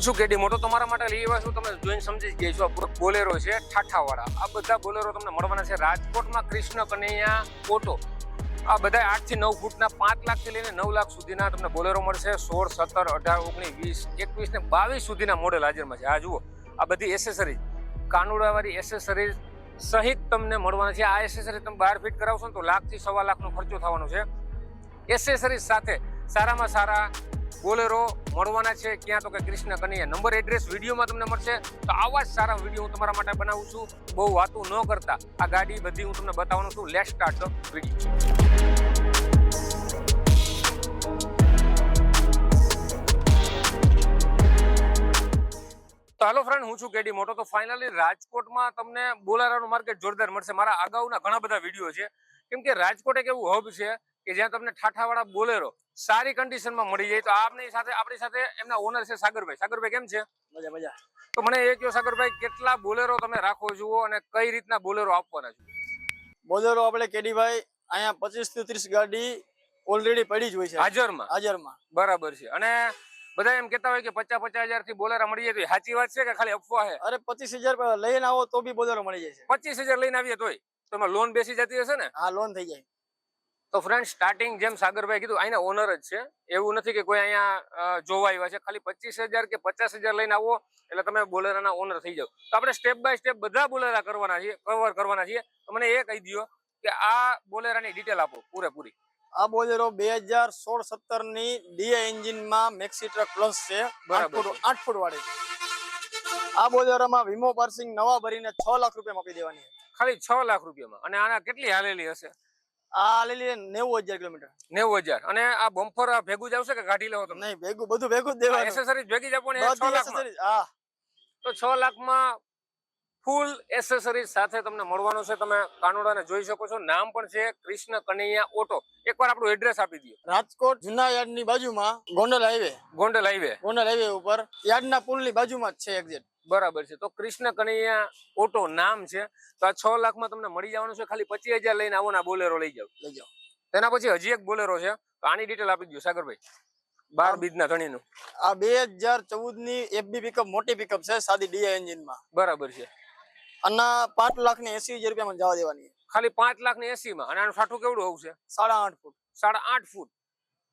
હું છું કેડી મોટો તમારા માટે લઈ આવ્યા છું. તમે જોઈને સમજી ગયા છો બોલેરો છે, ઠાઠાવાળા. આ બધા બોલેરો તમને મળવાના છે રાજકોટમાં કૃષ્ણ કનૈયા ઓટો. આ બધા આઠથી નવ ફૂટના, પાંચ લાખથી લઈને નવ લાખ સુધીના તમને બોલેરો મળશે. સોળ, સત્તર, અઢાર, ઓગણીસ, વીસ, એકવીસ ને બાવીસ સુધીના મોડેલ હાજરમાં છે. આ જુઓ, આ બધી એસેસરીઝ કાનુડાવાળી એસેસરીઝ સહિત તમને મળવાના છે. આ એસેસરી તમે બહાર ફિટ કરાવશો ને તો લાખથી સવા લાખનો ખર્ચો થવાનો છે. એસેસરીઝ સાથે સારામાં સારા બોલેરો મળવાના છે ક્યાં તો કે કૃષ્ણ કનૈયા. નંબર એડ્રેસ વિડીયોમાં તમને મળશે. તો આવા જ સારા વીડિયો હું તમારા માટે બનાવું છું. બહુ વાતું ન કરતા. આ ગાડી બધી હું તમને બતાવવાનું છું. લેટ સ્ટાર્ટ ધ વીડિયો તો હેલો ફ્રેન્ડ હું છું કેડી મોટો. તો ફાઇનલી રાજકોટમાં તમને બોલારાનું માર્કેટ જોરદાર મળશે. મારા અગાઉના ઘણા બધા વીડિયો છે. કેમ કે રાજકોટ એક એવું હબ છે કે જ્યાં તમને ઠાઠાવાળા બોલેરો સારી કન્ડિશનમાં મળી જાય તો આપની સાથે આપણી સાથે એમના ઓનર છે સાગરભાઈ. સાગરભાઈ કેમ છે? મજા મજા. તો મને એ કહો સાગરભાઈ કેટલા બોલેરો તમે રાખો છો અને કઈ રીતના બોલેરો આપવાના છો? બોલેરો આપણે કેડીભાઈ અહીંયા પચીસથી ત્રીસ ગાડી ઓલરેડી પડી જ હોય છે. હાજરમાં? હાજરમાં. બરાબર છે. અને બધા એમ કેતા હોય કે પચાસ પચાસ હજારથી બોલેરા મળી જાય તો સાચી વાત છે કે ખાલી અફવા છે? અરે પચીસ હજાર લઈને આવો તો બી બોલેરો મળી જાય છે. પચીસ હજાર લઈને આવીએ તોય? તો તમે લોન બેસી જતી હશે ને? હા લોન થઈ જાય. તો ફ્રેન્ડ સ્ટાર્ટિંગ જેમ સાગરભાઈ કીધું અહીંના ઓનર જ છે. એવું નથી કે કોઈ અહીંયા જોવા આવ્યા છે. ખાલી પચીસ કે પચાસ લઈને આવો એટલે તમે બોલેરાના ઓનર થઈ જાઓ. તો આપણે સ્ટેપ બાય સ્ટેપ બધા બોલેરા કરવાના છીએ કવર કરવાના છીએ. મને એ કહી દો કે આ બોલેરાની ડિટેલ આપો પૂરેપૂરી. આ બોલેરો બે હજાર સોળ સત્તરની ડીએ એન્જિનમાં મેક્સી ટ્રક પ્લસ છે બરાબર આઠ ફૂટ આઠ ફૂટ વાળી આ બોલેરોમાં વીમો પાર્સિંગ નવા ભરીને છ લાખ રૂપિયા આપી દેવાની ખાલી છ લાખ રૂપિયામાં. અને આના કેટલી હાલેલી હશે? આ લેલી નેવું હજાર કિલોમીટર. નેવું હજાર. અને આ બમ્ફર આ ભેગું જ આવશે કે કાઢી લેવો તમે? નહીં ભેગું બધું ભેગું જ દેવાનું. એસેસરીઝ ભેગી જ આપવાની છ? લાખ હા. તો છ લાખમાં ફૂલ એસેસરીઝ સાથે તમને મળવાનું છે. તમે કાનોડાને જોઈ શકો છો. નામ પણ છે કૃષ્ણ કનૈયા ઓટો એકવાર આપણું એડ્રેસ આપી દો. રાજકોટ જુના યાર્ડની બાજુમાં Gondal highway Gondal highway Gondal highway ઉપર યાર્ડના પુલની બાજુમાં જ છે એક્ઝેક્ટ બરાબર છે. તો કૃષ્ણ કનૈયા ઓટો નામ છે. તો આ છ લાખમાં તમને મળી જવાનું છે. ખાલી પચીસ હજાર લઈને આવો ને બોલેરો લઈ જાવ લઈ જાઓ. તેના પછી હજી એક બોલેરો છે. તો આની ડિટેલ આપી દો સાગરભાઈ. બાર બીજના ધણીનું. આ બે હજાર ચૌદની એફબી પિકઅપ મોટી પિકઅપ છે સાદી ડીઆઈ એન્જિનમાં. બરાબર છે. અને પાંચ લાખ ને એસી હજાર રૂપિયામાં જવા દેવાની ખાલી પાંચ લાખ ને એસી માં. અને આનું સાઠું કેવડું હોવું છે? સાડા આઠ ફૂટ. સાડા આઠ ફૂટ.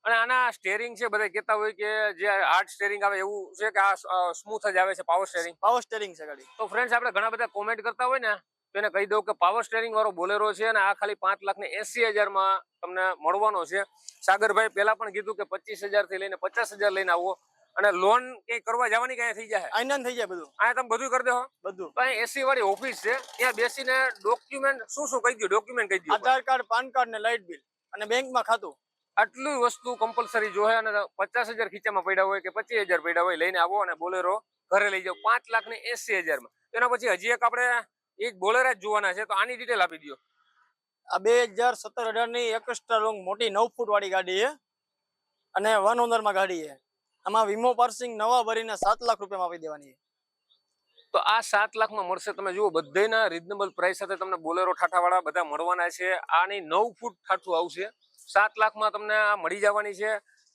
અને આના સ્ટેરિંગ છે બધા કહેતા હોય કે જે હાર્ડ સ્ટેરિંગ આવે એવું છે કે આ સ્મૂથ જ આવે છે પાવર સ્ટેરિંગ પાવર સ્ટેરિંગ છે ગાડી. તો ફ્રેન્ડ્સ આપણે ઘણા બધા કોમેન્ટ કરતા હોય ને તો એને કહી દઉં કે પાવર સ્ટેરિંગ વાળો બોલેરો છે અને આ ખાલી પાંચ લાખ ને એસી હજારમાં તમને મળવાનો છે. સાગરભાઈ પહેલા પણ કીધું કે પચીસથી લઈને પચાસ હજાર લઈને આવો. અને લોન કઈ કરવા જવાની કઈ થઈ જાય આઈનાન થઈ જાય બધું. અહીંયા તમે બધું કરી દો બધું. તો અહીં એસી વાળી ઓફિસ છે. ત્યાં બેસીને ડોક્યુમેન્ટ શું શું કહી દઉં ડોક્યુમેન્ટ કહી દઉં આધાર કાર્ડ પાન કાર્ડ ને લાઇટ બિલ અને બેંકમાં ખાતું. આટલી વસ્તુ કમ્પલસરી જોહે અને પચાસ હજાર ખીચામાં પડ્યા હોય કે પચીસ હજાર પડ્યા હોય લઈને આવો અને બોલેરો ઘરે લઈ જાઓ. પાંચ લાખ ને એસી હજારમાં. એના પછી હજી એક આપણે એક બોલેરા જ જોવાના છે તો આની ડિટેલ આપી દો આ બે હજાર સત્તર અઢારની એકસ્ટ્રા લોંગ મોટી નવ ફૂટ વાળી ગાડી છે. અને વન ઓનરમાં ગાડી છે. આમાં વીમો પાર્સિંગ નવા ભરીને સાત લાખ રૂપિયામાં આપી દેવાની છે. તો આ સાત લાખમાં મળશે. તમે જુઓ બધાના રિઝનેબલ પ્રાઇસ સાથે તમને બોલેરો ઠાઠાવાળા બધા મળવાના છે. આની નવ ફૂટ ઠાઠું આવશે. સાત લાખમાં તમને આ મળી જવાની છે.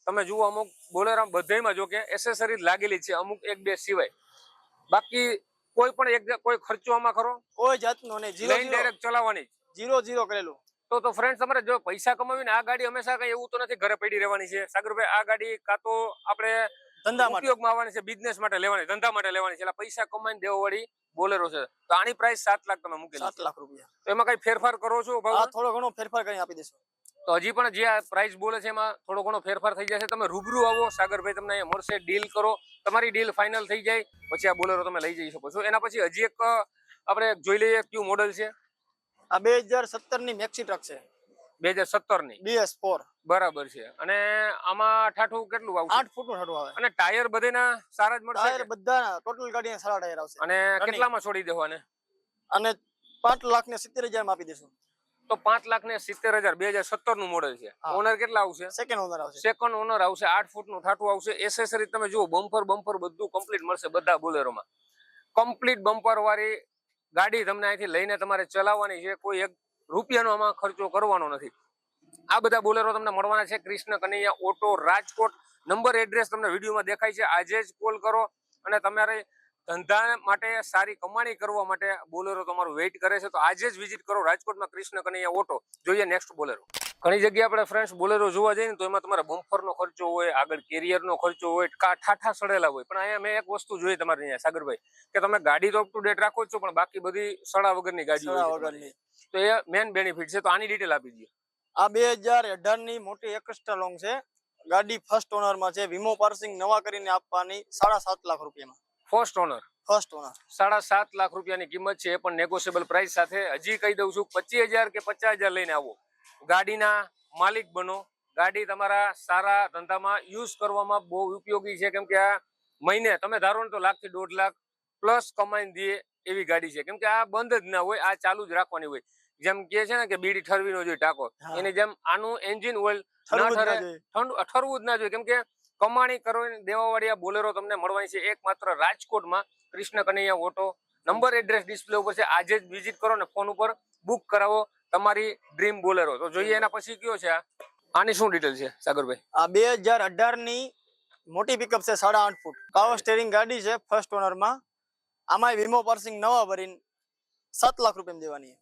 તમે જુઓ અમુક બોલેરા બધામાં જો કે એસેસરી લાગેલી છે અમુક એક બે સિવાય. બાકી કોઈ પણ એક કોઈ ખર્ચો આમાં ખરો? કોઈ જાતનો નહીં. જીરો ડાયરેક્ટ ચલાવવાની. જીરો જીરો કરેલું. તો તો ફ્રેન્ડ તમારે જો પૈસા કમાવીને આ ગાડી હંમેશા કઈ એવું તો નથી ઘરે પડી રહેવાની છે. સાગરભાઈ આ ગાડી કાં તો આપણે ધંધા ઉપયોગમાં આવવાની છે બિઝનેસ માટે લેવાની ધંધા માટે લેવાની છે. એટલે પૈસા કમાઈને દેવા વાળી બોલેરો છે. તો આની પ્રાઇસ સાત લાખ તમે મૂકેલી સાત લાખ રૂપિયા. તો એમાં કઈ ફેરફાર કરો છો થોડો ઘણો ફેરફાર કરી આપી દેશો તો હજી પણ જે આ પ્રાઇસ બોલે છે એમાં થોડો ઘણો ફેરફાર થઈ જશે. તમે રૂબરૂ આવો સાગરભાઈ તમને અહીંયા મળશે ડીલ કરો. તમારી ડીલ ફાઇનલ થઈ જાય પછી આ બોલેરો તમે લઈ જઈ શકો છો. એના પછી હજી એક આપણે જોઈ લઈએ કયું મોડલ છે. આ બે હજાર સત્તરની મેક્સી ટ્રક છે. બે હજાર સત્તરની બીએસ ફોર. બરાબર છે. અને આમાં ઠાઠું કેટલું આવશે? આઠ ફૂટનું ઠાઠું આવે. અને ટાયર બધાના સારા જ મળશે ટાયર બધા ટોટલ ગાડી સારા ટાયર આવશે. અને. કેટલામાં છોડી દેવાને? અને પાંચ લાખ ને સિત્તેર હજારમાં આપી દેશું તો પાંચ લાખ ને સિત્તેર હજાર બે હજાર સત્તરનું મોડેલ છે. ઓનર કેટલા આવશે? સેકન્ડ ઓનર આવશે. સેકન્ડ ઓનર આવશે આઠ ફૂટનું ઠાઠું આવશે. એસેસરી તમે જુઓ બમ્પર બમ્પર બધું કમ્પ્લીટ મળશે બધા બોલેરોમાં. કમ્પ્લીટ બમ્પર વાળી ગાડી તમને અહીંથી લઈને તમારે ચલાવવાની છે. કોઈ એક રૂપિયાનો આમાં ખર્ચો કરવાનો નથી. આ બધા બોલેરો તમને મળવાના છે. Krishna Kanaiya auto Rajkot. Number address તમને વિડીયોમાં દેખાય છે. આજે જ કોલ કરો અને તમારે ધંધા માટે સારી કમાણી કરવા માટે બોલેરો તમારું વેઇટ કરે છે. તો આજે જ વિઝિટ કરો રાજકોટમાં કૃષ્ણ કનૈયા ઓટો જોઈએ નેક્સ્ટ બોલેરો. ઘણી જગ્યાએ આપણે ફ્રેન્ડ્સ બોલેરો જોવા જઈએ ને તો એમાં તમારે બમ્ફરનો ખર્ચો હોય આગળ કેરિયરનો ખર્ચો હોય કા ઠાઠા સડેલા હોય. પણ અહીંયા મેં એક વસ્તુ જોઈ તમારે અહીંયા સાગરભાઈ કે તમે ગાડી તો અપ ટુ ડેટ રાખો છો પણ બાકી બધી સડા વગરની ગાડી વગરની. તો એ મેન બેનિફિટ છે. તો આની ડિટેલ આપી દઈએ આ બે હજાર અઢારની મોટી એક્સ્ટ્રા લોંગ છે. ગાડી ફર્સ્ટ ઓનરમાં છે. વીમો પાર્સિંગ નવા કરીને આપવાની સાડા સાત લાખ રૂપિયામાં. ફર્સ્ટ ઓનર ફર્સ્ટ ઓનર સાડા સાત લાખ રૂપિયાની કિંમત છે પણ નેગોશિયેબલ પ્રાઇસ સાથે હજી કહી દઉં છું પચીસ હજાર કે પચાસ હજાર લઈને આવો. ગાડીના માલિક બનો. ગાડી તમારા સારા ધંધામાં યુઝ કરવામાં બહુ ઉપયોગી છે કેમ કે આ મહિને તમે ધારો ને તો લાખથી દોઢ લાખ પ્લસ કમાઈને દે એવી ગાડી છે. કેમ કે આ બંધ જ ના હોય આ ચાલુ જ રાખવાની હોય. જેમ કે છે ને કે બીડી ઠરવી નો જોઈએ ટાંકો. એની જેમ આનું એન્જિન ઓઇલ ના ઠરે. ઠંડુ ઠરવું જ ના જોઈએ. કેમ કે કમાણી કરવાની દેવાવાળી આ બોલેરો તમને મળવાની છે. એકમાત્ર રાજકોટમાં Krishna Kanaiya auto. Number address display ઉપર છે. આજે જ વિઝિટ કરો ને ફોન ઉપર બુક કરાવો તમારી ડ્રીમ બોલેરો. તો જોઈએ એના પછી કયો છે આની શું ડિટેલ છે, સાગરભાઈ? આ બે હજાર અઢાર મોટી પિકઅપ છે સાડા આઠ ફૂટ. પાવર સ્ટેરિંગ ગાડી છે ફર્સ્ટ ઓનરમાં આમાં વીમો પાર્સિંગ નવા ભરીને સાત લાખ રૂપિયા દેવાની.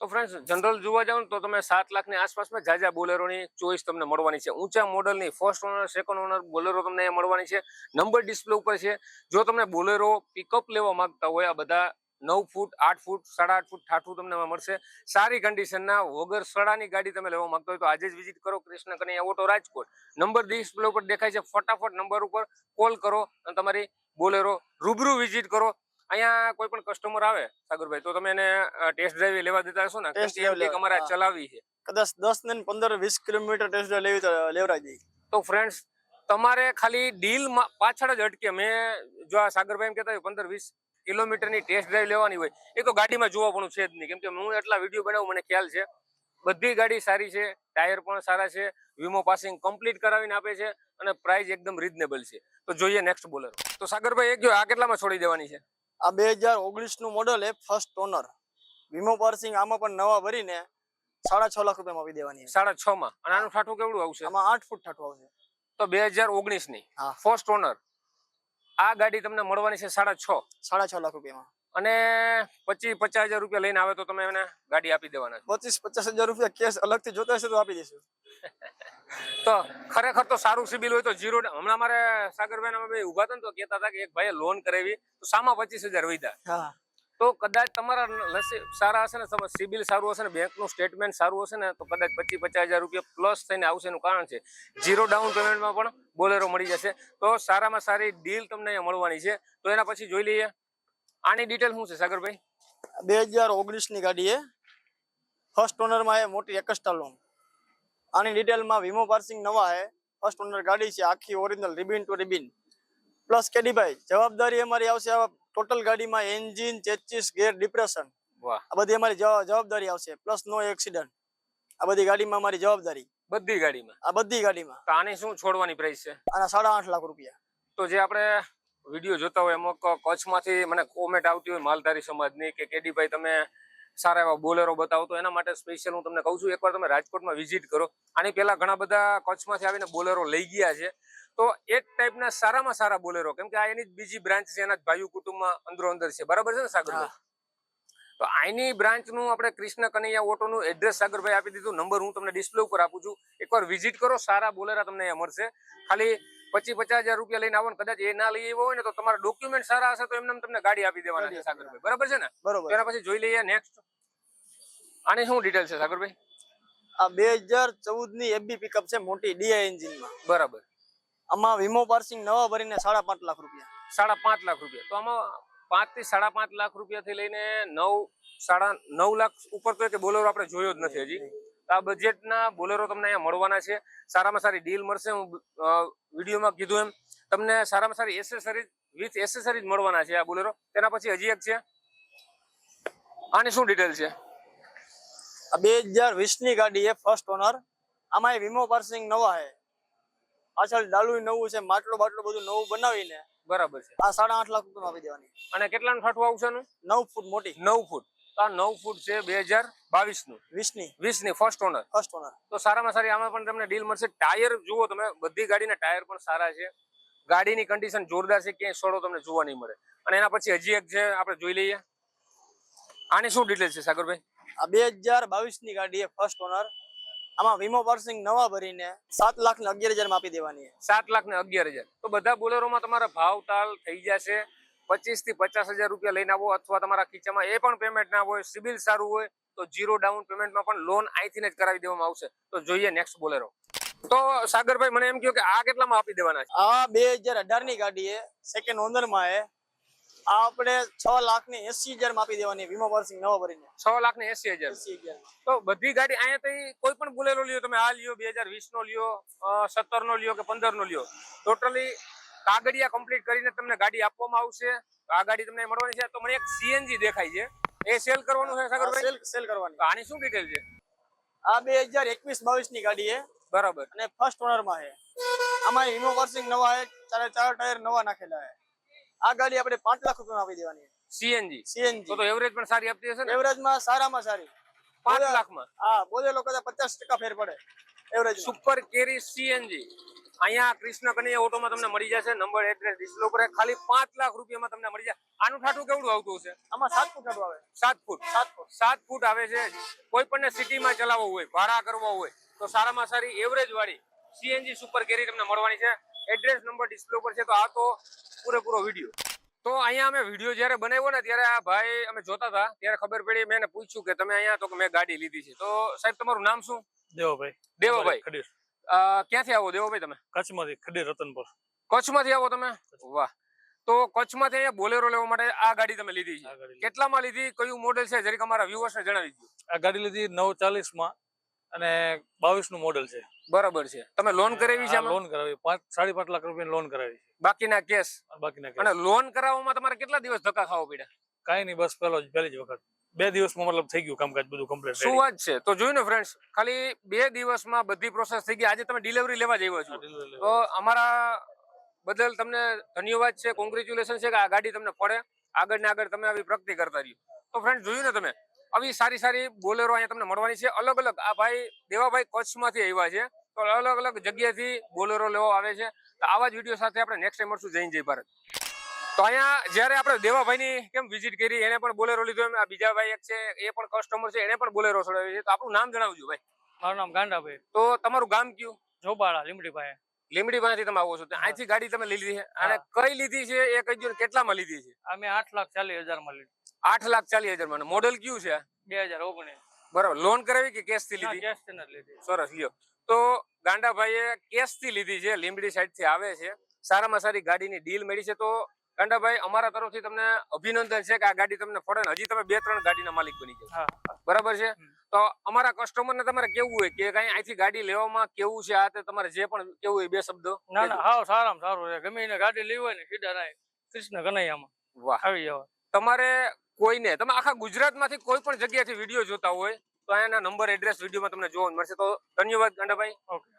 તો ફ્રેન્ડ્સ જનરલ જોવા જાવ તો તમે સાત લાખની આસપાસમાં જાજા બોલેરોની ચોઈસ તમને મળવાની છે. ઊંચા મોડલની first owner second owner Bolero તમને અહીંયા મળવાની છે. નંબર ડિસ્પ્લે ઉપર છે. જો તમને બોલેરો પિકઅપ લેવા માંગતા હોય, આ બધા નવ ફૂટ, આઠ ફૂટ, સાડા આઠ ફૂટ ઠાઠું તમને મળશે. સારી કન્ડિશનના વગર સડાની ગાડી તમે લેવા માંગતા હોય તો આજે જ વિઝિટ કરો Krishna Kanaiya auto Rajkot. Number display ઉપર દેખાય છે. ફટાફટ નંબર ઉપર કોલ કરો અને તમારી બોલેરો રૂબરૂ વિઝિટ કરો. અહીંયા કોઈ પણ કસ્ટમર આવે સાગરભાઈ તો તમે એને ટેસ્ટ ડ્રાઈવ લેવા દેતા હશો ને કે અમારે ચલાવી છે. કદાચ દસ ને પંદર વીસ કિલોમીટર ટેસ્ટ લેવી તો લેવરાઈ તો ફ્રેન્ડ્સ તમારે ખાલી ડીલ પાછળ જ અટકે. મેં જો આ સાગરભાઈ એમ કહેતા હોય પંદર વીસ કિલોમીટરની ટેસ્ટ ડ્રાઈવ લેવાની હોય એ તો ગાડીમાં જોવા પણ છે જ નહીં. કેમ કે હું એટલા વીડિયો બનાવું મને ખ્યાલ છે. બધી ગાડી સારી છે ટાયર પણ સારા છે વીમો પાસિંગ કમ્પ્લીટ કરાવીને આપે છે અને પ્રાઇસ એકદમ રિઝનેબલ છે. તો જોઈએ નેક્સ્ટ બોલર તો સાગરભાઈ એક જો આ કેટલામાં છોડી દેવાની છે? આ બે હજાર ઓગણીસનું મોડલ એ ફર્સ્ટ ઓનર વીમો પાર્સિંગ આમાં પણ નવા ભરીને સાડા છ લાખ રૂપિયામાં આપી દેવાની સાડા છ માં અને આનું ઠાઠું કેવડું આવશે? આમાં આઠ ફૂટ ઠાઠું આવશે. તો બે હજાર ઓગણીસની હા. ફર્સ્ટ ઓનર આ ગાડી તમને મળવાની છે સાડા છ. સાડા છ લાખ રૂપિયામાં. અને પચીસ પચાસ હજાર રૂપિયા લઈને આવે તો તમે એને ગાડી આપી દેવાના પચીસ પચાસ હજાર રૂપિયા કેશ અલગથી જોતા હશે તો આપી દઈશું તો ખરેખર તો સારું સિબિલ હોય તો જીરો હમણાં મારે સાગરભાઈ ના ભાઈ ઊભા હતા તો કેતા હતા કે એક ભાઈએ લોન કરાવી તો સામા પચીસ હજાર વધ્યા તો કદાચ તમારા સારા હશે ને તમારું સિબિલ સારું હશે ને બેંકનું સ્ટેટમેન્ટ સારું હશે ને તો કદાચ પચીસ પચાસ હજાર રૂપિયા પ્લસ થઈને આવશે એનું કારણ છે. ઝીરો ડાઉન પેમેન્ટમાં પણ બોલેરો મળી જશે. તો સારામાં સારી ડીલ તમને અહીંયા મળવાની છે. તો એના પછી જોઈ લઈએ. આની ડિટેલ શું છે સાગરભાઈ? બે હજાર ઓગણીસની ગાડી એ ફર્સ્ટ ઓનરમાં એ મોટી એકસ્ટા લોન આની ડિટેલમાં વીમો પાર્સિંગ નવા હે ફર્સ્ટ ઓનર ગાડી છે આખી original ribbon to ribbon plus કેડીભાઈ જવાબદારી અમારી આવશે ટોટલ ગાડીમાં એન્જિન ચેચીસ ગેર ડિપ્રેશન વાહ. આ બધી અમારી જવાબદારી આવશે. પ્લસ નો એક્સિડન્ટ આ બધી ગાડીમાં અમારી જવાબદારી. બધી ગાડીમાં? આ બધી ગાડીમાં. આની શું છોડવાની પ્રાઇસ છે? આના સાડા આઠ લાખ રૂપિયા. તો જે આપણે વીડિયો જોતા હોય એમાં ક- કચ્છમાંથી મને કોમેન્ટ આવતી હોય માલધારી સમાજની કે કેડીભાઈ તમે સારા એવા બોલેરો બતાવો તો એના માટે સ્પેશિયલ હું તમને કહું છું એકવાર તમે રાજકોટમાં વિઝિટ કરો. આની પહેલા ઘણા બધા કચ્છમાંથી આવીને બોલેરો લઈ ગયા છે. તો એક ટાઈપના સારામાં સારા બોલેરો કેમ કે આ એની જ બીજી બ્રાન્ચ છે એના જ ભાઈઓ કુટુંબમાં અંદરો અંદર છે. બરાબર છે ને સાગરભાઈ? તો આની બ્રાન્ચનું આપણે કૃષ્ણ કનૈયા ઓટોનું એડ્રેસ સાગરભાઈ આપી દીધું. નંબર હું તમને ડિસ્પ્લે ઉપર આપું છું. એકવાર વિઝિટ કરો સારા બોલેરા તમને અહીંયા મળશે. ખાલી પચીસ પચાસ હજાર રૂપિયા લઈને આવો ને કદાચ એ ના લઈ આવ્યો હોય ને તો તમારા ડોક્યુમેન્ટ સારા હશે તો એમને તમને ગાડી આપી દેવાના છે સાગરભાઈ. બરાબર છે ને? બરોબર. એના પછી જોઈ લઈએ નેક્સ્ટ આની શું ડિટેલ છે સાગરભાઈ? આ બે હજાર ચૌદની એબી પિકઅપ છે મોટી ડીઆઈ એન્જિનમાં બરાબર. આમાં વીમો પાર્સિંગ નવા ભરીને સાડા પાંચ લાખ રૂપિયા. સાડા પાંચ લાખ રૂપિયા. તો આમાં પાંચથી સાડા પાંચ લાખ રૂપિયાથી લઈને નવ સાડા નવ લાખ ઉપર તો બોલરો આપણે જોયો જ નથી હજી. તો આ બજેટના બોલેરો તમને અહીંયા મળવાના છે. સારામાં સારી ડીલ મળશે. હું વિડીયોમાં કીધું એમ. તમને સારામાં સારી એસેસરીઝ વિથ એસેસરીઝ મળવાના છે આ બોલેરો. તેના પછી હજી એક છે. આની શું ડિટેલ છે? આ બે હજાર વીસની ગાડી એ ફર્સ્ટ ઓનર આમાં વીમો પાર્સિંગ નવા છે. પાછળ ડાલુ નવું છે માટલો બાટલો બધું નવું બનાવીને. બરાબર છે. આ સાડા આઠ લાખ રૂપિયા આપી દેવાની. અને કેટલાનું ઠાઠું આવશે નવ ફૂટ મોટી. નવ ફૂટ. નવ ફૂટ છે બે હજાર બાવીસનું વીસની વીસ ફર્સ્ટ ઓનર ફર્સ્ટ ઓનર તો સારામાં સારી આમાં પણ તમને ડીલ મળશે. ટાયર જુઓ તમે બધી ગાડીના ટાયર પણ સારા છે. ગાડીની કન્ડિશન જોરદાર છે ક્યાંય સડો તમને જોવા નહીં મળે. અને એના પછી હજી એક છે આપણે જોઈ લઈએ. આની શું ડિટેલ છે સાગરભાઈ? આ બે હજાર બાવીસની ગાડી ફર્સ્ટ ઓનર આમાં વીમો પાર્સિંગ નવા ભરીને સાત લાખ ને અગિયાર હજારમાં આપી દેવાની સાત લાખ ને અગિયાર હજાર. તો બધા બોલેરોમાં તમારા ભાવ તાલ થઈ જશે. પચીસથી પચાસ હજાર રૂપિયા લઈને આવો અથવા તમારા ખીચામાં એ પણ પેમેન્ટ ના હોય સિબિલ સારું હોય તો જીરો ડાઉન પેમેન્ટમાં પણ લોન અહીંથી જ કરાવી દેવામાં આવશે. તો જોઈએ નેક્સ્ટ બોલેરો. તો સાગરભાઈ મને એમ કહ્યું કે આ કેટલામાં આપી દેવાના છે? આ બે હજાર અઢારની ગાડી એ સેકન્ડ ઓનરમાં આ આપણે છ લાખ ને એસી હજારમાં આપી દેવાની વીમો પાર્સિંગ નવા ભરીને. છ લાખ ને એસી હજાર. તો બધી ગાડી અહીંયા કોઈ પણ બોલેલો લ્યો તમે આ લ્યો બે હજાર વીસ નો લ્યો સત્તર નો લ્યો કે પંદર નો લ્યો. ટોટલી કાગળિયા કમ્પ્લીટ કરીને તમને ગાડી આપવામાં આવશે. આ ગાડી તમને મળવાની છે. તો મને એક સીએનજી દેખાય છે. એ સેલ કરવાનું છે સાગરભાઈ? સેલ સેલ કરવાની. આની શું ડિટેલ છે? આ બે હજાર એકવીસ બાવીસની ગાડી છે. બરાબર. અને ફર્સ્ટ ઓનરમાં છે. આમાં હિમો પાર્સિંગ નવા છે ચારે ચાર ટાયર નવા નાખેલા છે. આ ગાડી આપણે પાંચ લાખ રૂપિયા આપી દેવાની સીએનજી સીએનજી તો એવરેજ પણ સારી આપતી હશે ને? એવરેજમાં સારામાં સારી. પાંચ લાખમાં હા બોલે લોકો પચાસ ટકા ફેર પડે. એવરેજ સુપર કેરી સીએનજી અહીંયા કૃષ્ણ કનૈયા ઓટોમાં તમને મળી જશે. નંબર એડ્રેસ ડિસ્પ્લે ઉપર ખાલી પાંચ લાખ રૂપિયામાં તમને મળી જાય. આનું ઠાઠું કેવડું આવતું હશે? આમાં સાત ફૂટ આવે. સાત ફૂટ? સાત ફૂટ. સાત ફૂટ આવે છે. કોઈ પણ સિટીમાં ચલાવવું હોય ભાડા કરવો હોય તો સારામાં સારી એવરેજ વાળી સીએનજી સુપર કેરી તમને મળવાની છે. એડ્રેસ નંબર ડિસ્પ્લે ઉપર છે તો આ તો પૂરેપૂરો વીડિયો. તો અહીંયા અમે વીડિયો જયારે બનાવ્યો ને ત્યારે આ ભાઈ અમે જોતા હતા. ત્યારે ખબર પડી મેં પૂછ્યું કે તમે અહીંયા તો મેં ગાડી લીધી છે. તો સાહેબ તમારું નામ શું? દેવાભાઈ. દેવાભાઈ. ક્યાંથી આવો દેવાભાઈ તમે? કચ્છમાંથી ખડીર રતનપુર. કચ્છમાંથી આવો તમે? વાહ. તો કચ્છમાંથી અહીંયા બોલેરો લેવા માટે આ ગાડી તમે લીધી છે. કેટલામાં લીધી? કયું મોડેલ છે? જરીક અમારા વ્યુઅર્સને જણાવી દીધું આ ગાડી લીધી નવ ચાલીસમાં અને બાવીસનું મોડેલ છે. બરાબર છે. તમે લોન કરાવી છે? લોન કરાવી. પાંચ સાડી પાંચ લાખ રૂપિયા લોન કરાવી છે. બાકીના કેસ બાકીના અને લોન કરાવવામાં તમારે કેટલા દિવસ ધક્કા ખાવા પડ્યા? કઈ નહીં બસ પેલો જ પહેલી જ વખત. બે દિવસમાં મતલબ થઈ ગયું કામકાજ બધું કમ્પ્લીટ શું વાત છે? તો જોયું ને ફ્રેન્ડ્સ ખાલી બે દિવસમાં બધી પ્રોસેસ થઈ ગઈ. આજે તમે ડિલિવરી લેવા જઈ છો. તો અમારા બદલ તમને ધન્યવાદ છે કોંગ્રેચ્યુલેશન છે કે આ ગાડી તમને પડે આગળ ને આગળ તમે આવી પ્રગતિ કરતા રહ્યો. તો ફ્રેન્ડ જોયું ને તમે? આવી સારી સારી બોલેરો અહીંયા તમને મળવાની છે. અલગ અલગ આ ભાઈ દેવાભાઈ કચ્છમાંથી આવ્યા છે. તો અલગ અલગ જગ્યાથી બોલેરો લેવા આવે છે. તો આવા જ વીડિયો સાથે આપણે નેક્સ્ટ ટાઈમ મળશું. જય જય ભારત. તો અહીંયા જયારે આપણે દેવાભાઈની કેમ વિઝિટ કરી એને પણ બોલેરો લીધો એમ. આ બીજા ભાઈ એક છે એ પણ કસ્ટમર છે એને પણ બોલેરો છોડાવી છે. તો આપણું નામ જણાવજો ભાઈ. મારું નામ ગાંડાભાઈ. તો તમારું ગામ કયું? જોબાળા લીમડી પાસે લીમડી પાસેથી તમે આવો છો. અહીંથી ગાડી તમે લીધી છે. અને કઈ લીધી છે એ કઈ કેટલામાં લીધી છે? અમે આઠ લાખ ચાલીસ હજારમાં લીધી. આઠ લાખ ચાલીસ હજારમાં મોડેલ કયું છે બે હજાર ઓગણીસ. બરાબર. લોન કરાવી કે કેશથી લીધી? કેશથી લીધી. સરસ લ્યો. તો ગાંડાભાઈએ કેશથી લીધી છે. લીમડી સાઈડથી આવે છે. સારામાં સારી ગાડીની ડીલ મળી છે. તો ગાંડાભાઈ અમારા તરફથી તમને અભિનંદન છે કે આ ગાડી તમને ફળે હજી તમે બે ત્રણ ગાડીના માલિક બની ગયા બરાબર છે? તો અમારા કસ્ટમર ને તમારે કેવું હોય કે કઈ અહીંથી ગાડી લેવામાં કેવું છે આ તે તમારે જે પણ કેવું હોય બે શબ્દો ના ના હા સારામાં સારું છે. ગમે ગાડી લેવી હોય ને સીધા ના કૃષ્ણ કનૈયામાં વાહ. આવી જવા. તમારે કોઈને તમે આખા ગુજરાતમાંથી કોઈ પણ જગ્યાથી વીડિયો જોતા હોય તો અહીંયાના નંબર એડ્રેસ વિડીયોમાં તમને જોવા મળશે. તો ધન્યવાદ ગાંડાભાઈ ઓકે.